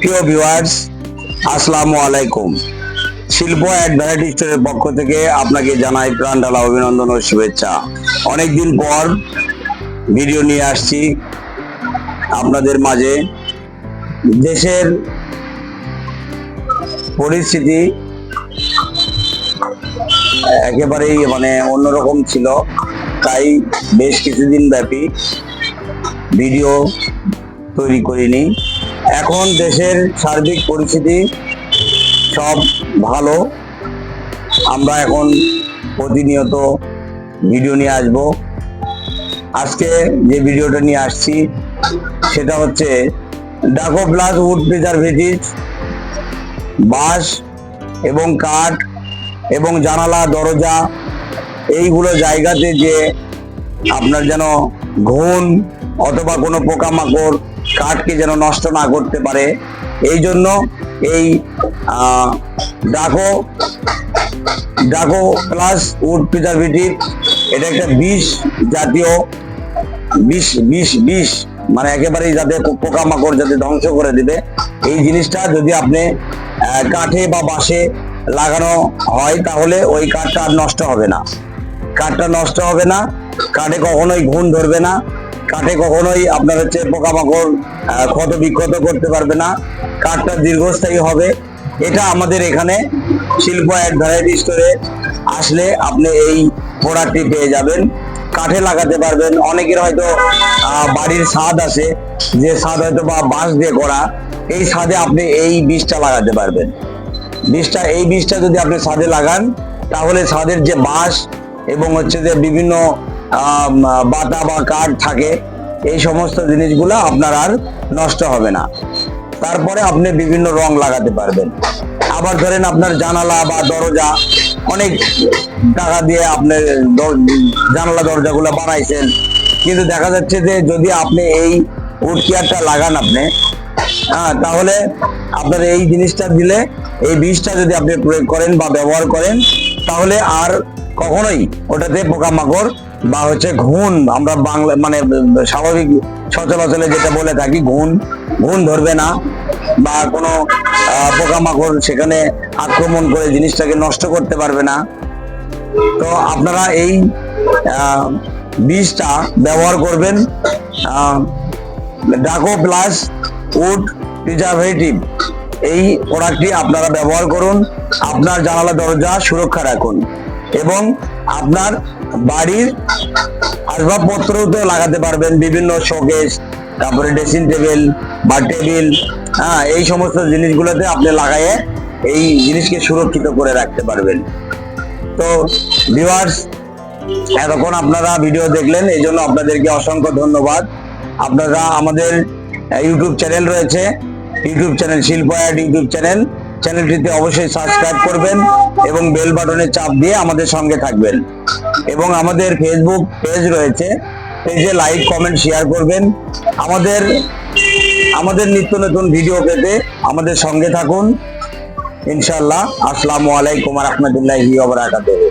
প্রিয় ভিউয়ার্স আসসালামু আলাইকুম শিল্প অ্যাড ভ্যারাইটি স্টোরের পক্ষ থেকে আপনাকে জানাই প্রাণ ঢালা অভিনন্দন ও শুভেচ্ছা। অনেকদিন পর ভিডিও নিয়ে আসছি। আপনাদের মাঝে দেশের পরিস্থিতি একেবারেই মানে অন্যরকম ছিল। তাই বেশ কিছুদিন ব্যাপী ভিডিও তৈরি করিনি। এখন দেশের সার্বিক পরিস্থিতি সব ভালো। আমরা এখন প্রতিনিয়ত ভিডিও নিয়ে আসব। আজকে যে ভিডিওটা নিয়ে আসছি সেটা হচ্ছে ডাকো প্লাস উড প্রিজারভেটিভ বাঁশ এবং কাঠ এবং জানালা, দরজা, এইগুলো জায়গাতে যে আপনার যেন ঘুণ অথবা কোনো পোকামাকড়, কাঠকে যেন নষ্ট না করতে পারে। এই জন্য এই ডাকো ডাকো প্লাস উড প্রিজারভেটিভ এটা একটা বিষ জাতীয়, বিষ বিষ বিষ। মানে একেবারেই যাতে পোকামাকড় যাতে ধ্বংস করে দিবে। এই জিনিসটা যদি আপনি কাঠে বা বাঁশে লাগানো হয়, তাহলে ওই কাঠটা আর নষ্ট হবে না। কাঠটা নষ্ট হবে না, কাঠে কখনোই ঘুণ ধরবে না, কাঠে কখনোই আপনার হচ্ছে পোকামাকড় ক্ষত বিক্ষত করতে পারবে না, কাঠটা দীর্ঘস্থায়ী হবে। এটা আমাদের এখানে শিল্প অ্যাড ভ্যারাইটি স্টোরে আসলে আপনি এই প্রোডাক্টটি পেয়ে যাবেন। কাঠে লাগাতে পারবেন। অনেকের হয়তো বাড়ির স্বাদ আছে, যে স্বাদ হয়তো বা বাঁশ দিয়ে করা, এই ছাদে আপনি এই বীজটা লাগাতে পারবেন। বীজটা, এই বীজটা যদি আপনি ছাদে লাগান, তাহলে স্বাদের যে বাঁশ এবং হচ্ছে যে বিভিন্ন বাতা বা কাঠ থাকে, এই সমস্ত জিনিসগুলো আপনার আর নষ্ট হবে না। তারপরে আপনি বিভিন্ন রং লাগাতে পারবেন। আবার ধরেন আপনার জানালা বা দরজা, অনেক টাকা দিয়ে আপনি জানালা দরজাগুলো বানাইছেন। কিন্তু দেখা যাচ্ছে যে যদি আপনি এই উড কেয়ারটা লাগান আপনি হ্যাঁ তাহলে আপনার এই জিনিসটা দিলে, এই বীজটা যদি আপনি প্রয়োগ করেন বা ব্যবহার করেন, তাহলে আর কখনোই ওটাতে পোকামাকড় বা হচ্ছে ঘুণ, আমরা বাংলা মানে স্বাভাবিক সচলাচলে যেটা বলে থাকি, ঘুণ। ঘুণ ধরবে না বা কোনো পোকামাকড় সেখানে আক্রমণ করে জিনিসটাকে নষ্ট করতে পারবে না। তো আপনারা এই বীজটা ব্যবহার করবেন ডাকো প্লাস উড প্রিজারভেটিভ এই প্রোডাক্টটি আপনারা ব্যবহার করুন, আপনার জানালা দরজা সুরক্ষা রাখুন। এবং আপনার বাড়ির আসবাবপত্রতেও লাগাতে পারবেন, বিভিন্ন শোকেস তারপরে ড্রেসিং টেবিল বা টেবিল হ্যাঁ এই সমস্ত জিনিসগুলোতে আপনি লাগাইয়ে এই জিনিসকে সুরক্ষিত করে রাখতে পারবেন। তো ভিউয়ার্স এতক্ষণ আপনারা ভিডিও দেখলেন, এই জন্য আপনাদেরকে অসংখ্য ধন্যবাদ। আপনারা আমাদের ইউটিউব চ্যানেল রয়েছে ইউটিউব চ্যানেল শিল্প অ্যাড ইউটিউব চ্যানেল চ্যানেলটিতে অবশ্যই সাবস্ক্রাইব করবেন এবং বেল বাটনে চাপ দিয়ে আমাদের সঙ্গে থাকবেন। এবং আমাদের ফেসবুক পেজ রয়েছে পেজে লাইক কমেন্ট শেয়ার করবেন। আমাদের আমাদের নিত্য নতুন ভিডিও পেতে আমাদের সঙ্গে থাকুন। ইনশাল্লাহ আসসালামু আলাইকুম রহমতুল্লাহি ওয়া বারাকাতুহু।